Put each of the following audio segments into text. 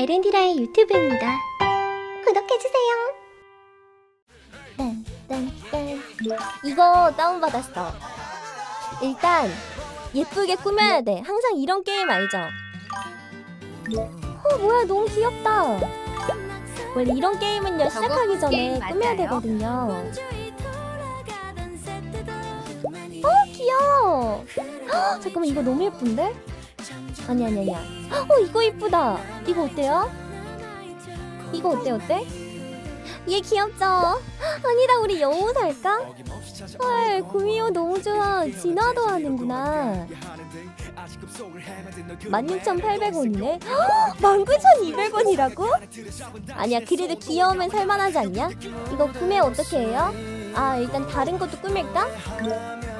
에렌디라의 유튜브입니다. 구독해주세요. 딴딴딴 이거 다운받았어 일단 예쁘게 꾸며야 돼 항상 이런 게임 알죠? 어 뭐야 너무 귀엽다 원래 이런 게임은요 시작하기 전에 꾸며야? 되거든요 어 귀여워 헉, 잠깐만 이거 너무 예쁜데? 아니 아니 아니야 어 이거 이쁘다 이거 어때요? 이거 어때 어때? 얘 귀엽죠? 아니다 우리 여우 살까? 헐 구미호 너무 좋아 진화도 하는구나 16,800원이네 19,200원이라고? 아니야 그래도 귀여우면 살만하지 않냐? 이거 구매 어떻게 해요? 아 일단 다른 것도 꾸밀까?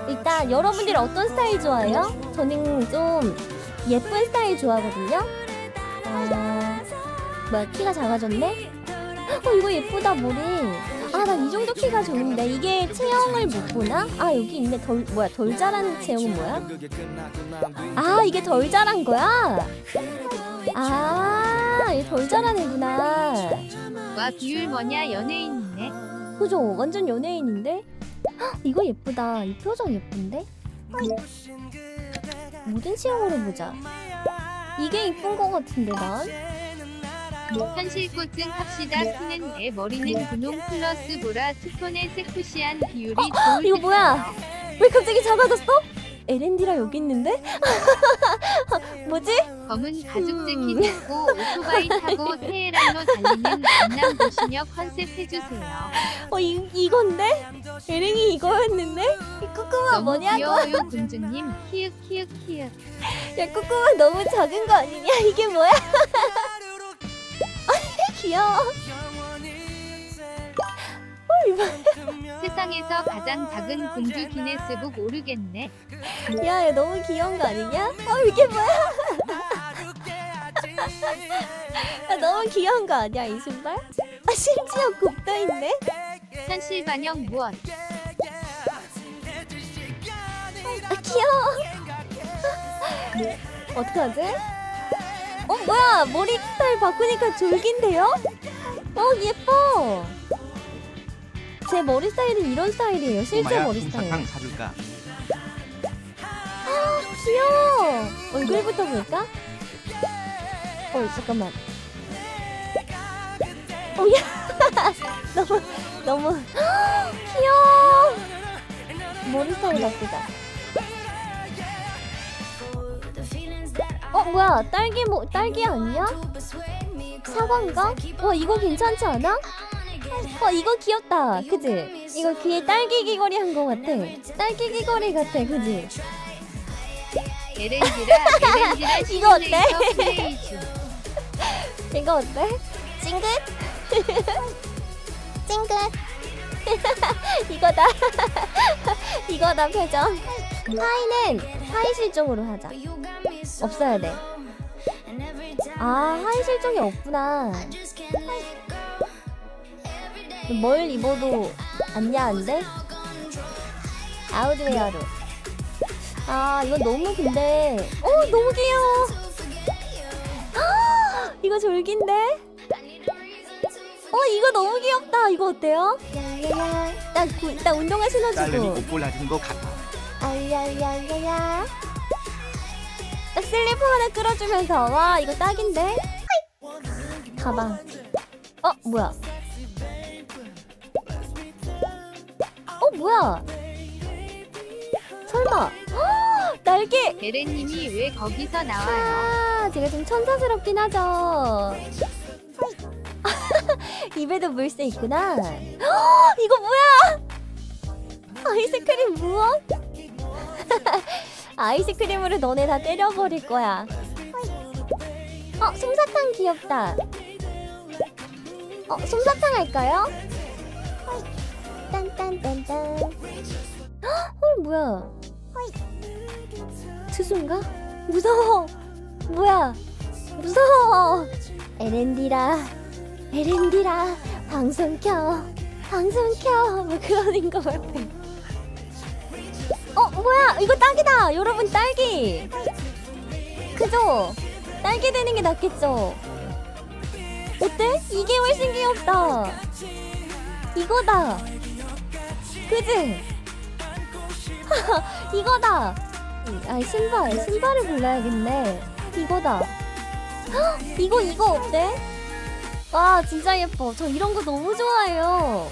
일단 여러분들이 어떤 스타일 좋아해요? 저는 좀 예쁜 스타일 좋아하거든요 어... 뭐야 키가 작아졌네? 어 이거 예쁘다 머리 아나이 정도 키가 좋은데 이게 체형을 못 보나? 아 여기 있네 덜 뭐야 덜 자란 체형은 뭐야? 아 이게 덜 자란 거야? 아 이게 덜 자란 애구나 와 비율 뭐냐 연예인이네. 그죠 완전 연예인인데? 헉, 이거 예쁘다 이 표정 예쁜데? 모든 체형으로 보자 이게 이쁜 거 같은데 난? 현실꽃은 합시다 키는 애 머리는 분홍 플러스 보라 투톤의 섹시한 비율이 좋을 어, 이거 듯 뭐야? 왜 갑자기 작아졌어? 에렌디라 여기 있는데? 뭐지? 검은 가죽 음. 재킷 입고 오토바이 타고 테헤란로 달리는 강남 도시역 컨셉 해주세요. 어 이, 이건데? 에랭이 이거였는데? 이 꾸꾸마 너무 뭐냐고? 귀여워요 군주님. 키읔 키읔 키읔. 야 꾸꾸마 너무 작은 거 아니냐? 이게 뭐야? 귀여워 세상에서 가장 작은 군주 기네스북 오르겠네. 야, 야 너무 귀여운 거 아니냐? 어 이게 뭐야? 야, 너무 귀여운 거 아니야 이 신발? 아 심지어 굽도 있네? 현실 반영 무엇? 아 귀여워 어떡하지? 어 뭐야 머리 스타일 바꾸니까 졸긴데요? 어 예뻐 제 머리 스타일은 이런 스타일이에요 실제 엄마야 머리 스타일 솜사탕 사줄까? 귀여워 얼굴부터 볼까? 어 잠깐만 어야 너무 너무 귀여워 머리 스타일 바꾸자 어 뭐야 딸기 뭐 딸기 아니야? 사과인가? 와 이거 괜찮지 않아? 와 이거 귀엽다 그지? 이거 귀에 딸기 귀걸이 한 거 같아 딸기 귀걸이 같아 그지? 이거 어때? 이거 어때? 찡긋? 찡긋 이거다 이거다 표정 하이는 하이 실종으로 하자 없어야 돼아 하이 실종이 없구나 뭘 입어도 안 야한데? 아우드웨어로 아 이거 너무 근데 어 너무 귀여워 아, 이거 졸긴데? 어 이거 너무 귀엽다 이거 어때요? 나, 구, 나 운동화 신어주고. 아야야야야 딱 슬리퍼 하나 끌어주면서 와 이거 딱인데? 가방 어 뭐야 어 뭐야 설마 헉, 날개 에렌님이 왜 거기서 나와요? 아, 제가 좀 천사스럽긴 하죠. 입에도 물새 있구나. 헉, 이거 뭐야? 아이스크림 무엇? 아이스크림으로 너네 다 때려버릴 거야. 어, 솜사탕 귀엽다. 어, 솜사탕 할까요? 헉, 헐, 뭐야? 투수인가? 무서워. 뭐야? 무서워. 에렌디라, 에렌디라, 방송 켜, 방송 켜. 뭐 그러는 거 같아. 어, 뭐야? 이거 딸기다. 여러분 딸기. 그죠? 딸기 되는 게 낫겠죠? 어때? 이게 훨씬 귀엽다. 이거다. 그지? 이거다. 아 신발 신발을 골라야겠네. 이거다. 헉, 이거 이거 어때? 와 진짜 예뻐. 저 이런 거 너무 좋아해요.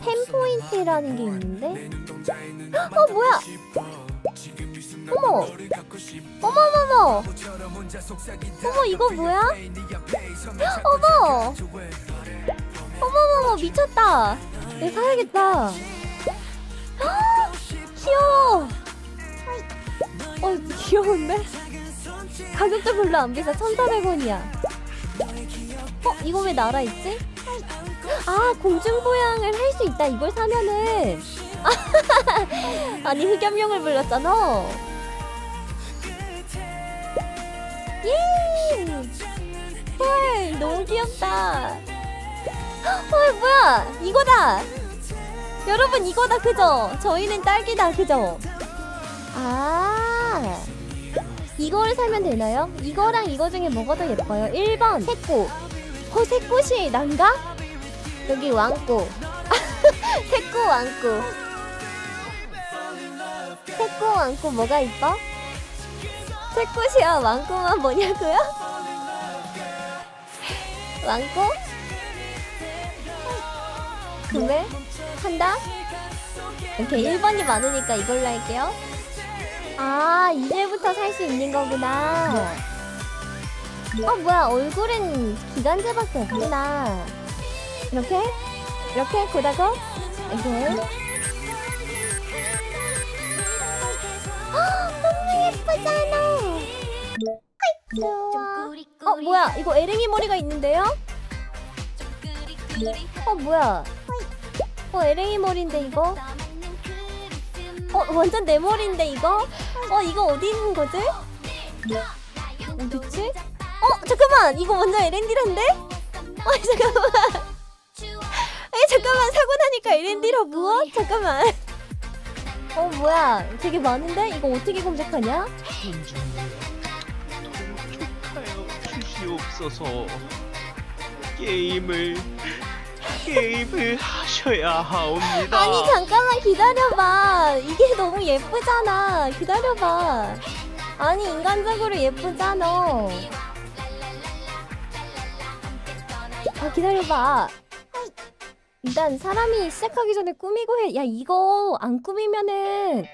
펜포인트라는 게 있는데. 헉, 어 뭐야? 어머. 어머머머. 어머 이거 뭐야? 어머. 어머머머 미쳤다. 이거 사야겠다. 헉, 귀여워. 어 귀여운데? 가격도 별로 안 비싸 1,400원이야. 어 이거 왜 날아있지? 아 공중부양을 할 수 있다 이걸 사면은 아니 흑염룡을 불렀잖아 예! 헐 너무 귀엽다 헐 뭐야 이거다 여러분 이거다 그죠? 저희는 딸기다 그죠? 아 이거를 사면 되나요? 이거랑 이거 중에 뭐가 더 예뻐요? 1번 새꽃 어 새꽃이 난가? 여기 왕꽃 새꽃 왕꽃 새꽃 왕꽃 뭐가 이뻐? 새꽃이야 왕꽃만 뭐냐고요? 왕꽃? 구매? 한다? 오케이 1번이 많으니까 이걸로 할게요. 아 이제부터 살 수 있는 거구나. 어 뭐야 얼굴은 기간제밖에 없구나. 이렇게? 이렇게? 고다고 이렇게 헉, 너무 예쁘잖아. 좋아 어 뭐야 이거 에랭이 머리가 있는데요? 어 뭐야 어 에랭이 머리인데 이거 어 완전 내 머리인데 이거 어 이거 어디 있는 거지? 어딨지? 어 잠깐만 이거 완전 에렌디란데? 어 잠깐만 아니 잠깐만 사고 나니까 에렌디라 무엇? 잠깐만 어 뭐야 되게 많은데? 이거 어떻게 검색하냐? 주시옵소서 게임을 게임을 하셔야 하옵니다. 아니 잠깐만 기다려봐. 이게 너무 예쁘잖아. 기다려봐. 아니 인간적으로 예쁘잖아. 아 기다려봐. 일단 사람이 시작하기 전에 꾸미고 해 야 이거 안 꾸미면은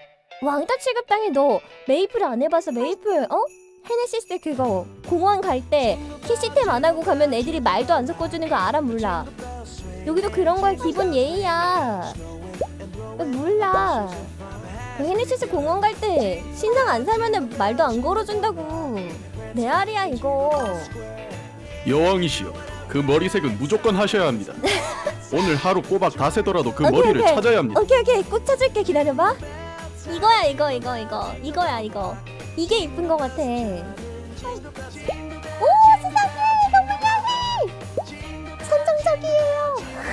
왕따 취급당해 너 메이플 안 해봐서 메이플 어? 헤네시스 그거 공원 갈 때 키시템 안 하고 가면 애들이 말도 안 섞어주는 거 알아 몰라 여기도 그런 거야 기본 예의야. 왜 몰라. 그 헤네시스 공원 갈 때 신상 안 사면은 말도 안 걸어준다고. 내 알이야 이거. 여왕이시여 그 머리색은 무조건 하셔야 합니다. 오늘 하루 꼬박 다 새더라도 그 오케이, 머리를 오케이. 찾아야 합니다. 오케이 오케이. 꼭 찾을게. 기다려봐. 이거야 이거 이거 이거. 이거야 이거. 이게 이쁜 거 같아. 오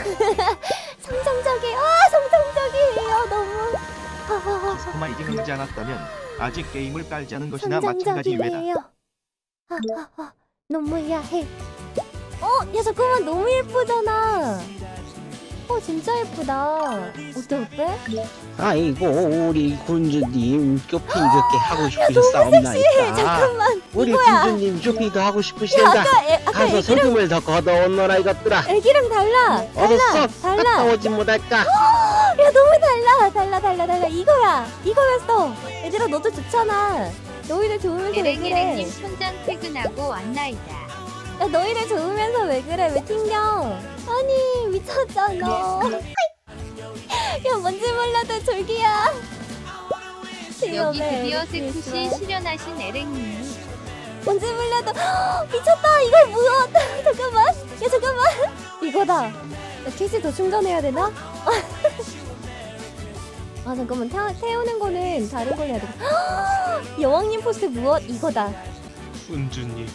성정적이에요 아 성정적이에요 너무 아, 정말 이제 늘지 않았다면 아직 게임을 깔지 않은 것이나 마찬가지 외다. 성정적이에요 아, 아, 아, 너무 야해 어? 야 잠깐만 너무 예쁘잖아 어 진짜 예쁘다. 어때 어때? 아이고 우리 군주님 쇼핑 그렇게 하고 너무 싶으셨사옵나이까 섹시해. 잠깐만 우리 이거야. 군주님 쇼핑도 하고 아까 애, 아까 가서 애기랑 소금을 더 걷어오너라 이것들아. 애기랑 달라 어서 달라. 갔다 오지 못할까? 야 너무 달라 달라 달라 달라. 이거야 이거였어 얘들아 너도 좋잖아. 너희들 좋으면서 왜 그래 에랭에랭님 현장 퇴근하고 왔나이다. 야 너희들 좋으면서 왜 그래? 왜 튕겨? 아니 미쳤잖아. 야 뭔지 몰라도 졸기야. 여기. 드디어 세쿠시. 실현하신 에랭님. 뭔지 몰라도. 헉, 미쳤다 이걸 무엇 잠깐만. 야 잠깐만. 이거다. 야 캐시 더 충전해야 되나? 아 잠깐만. 태, 태우는 거는 다른 걸 해야 돼 헉, 여왕님 포스 무엇? 이거다. 군주님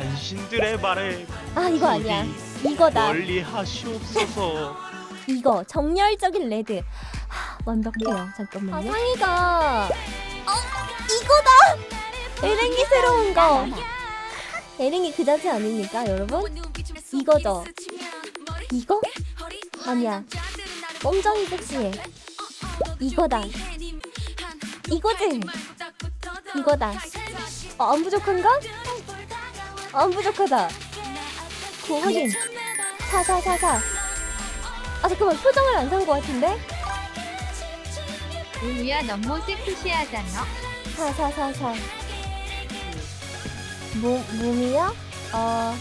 간신들의 말에 아 이거 아니야. 이거다. 멀리 하시옵소서. 이거 정열적인 레드. 하, 완벽해요. 잠깐만요. 아 상의가. 어 이거다. 에랭이 새로운 거. 에랭이 그 자체 아닙니까 여러분? 이거죠. 이거? 아니야. 꼼정이 섹시해 이거다. 이거지? 이거다. 어, 안 부족한가? 안 부족하다. 그 확인 사사사사. 아 잠깐만 표정을 안 산 것 같은데? 우유야 너무 섹시하잖아. 사사사사. 몸, 몸이요? 어.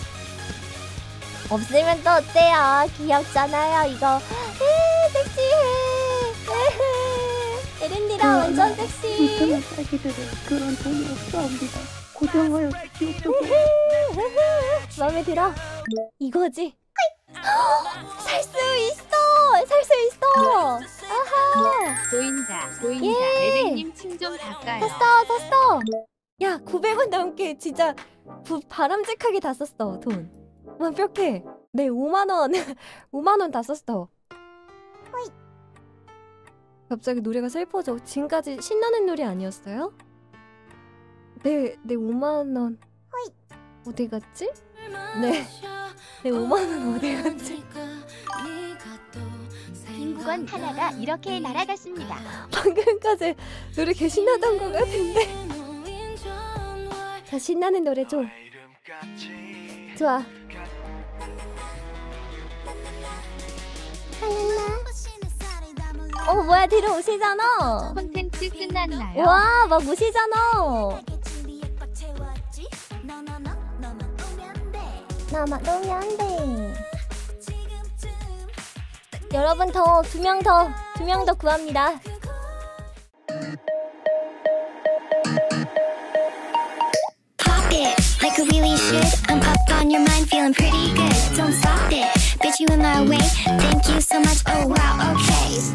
없으면 또 어때요? 귀엽잖아요 이거 에헤. 에렌디랑 완전 섹시 딸기들은 그런 돈이 없사옵니다. 고정하여 주시옵소서. 마음에 들어 이거지 살 수 있어 살 수 있어 아하 보인다, 보인다. 예. 에렌님 침좀 닦아요. 샀어 샀어 야 900원 넘게 진짜 부, 바람직하게 다 썼어 돈 완벽해 네 5만원 5만원 다 썼어 갑자기 노래가 슬퍼져 지금까지 신나는 노래 아니었어요? 네, 네 5만원 어디 갔지? 네, 네 5만원 어디 갔지? 빈국원 하나가 이렇게 날아갔습니다. 방금까지 노래 개 신나던 것 같은데 자 신나는 노래 좀 좋아 어 뭐야 들어오시잖아 콘텐츠 끝났나요? 와 막 오시잖아 나만 오면 안돼 여러분 더 두 명 더 두 명 더 구합니다 Pop it like a really should. I'm up on your mind, feeling pretty good. Don't stop it, bitch. You in my way. Thank you face.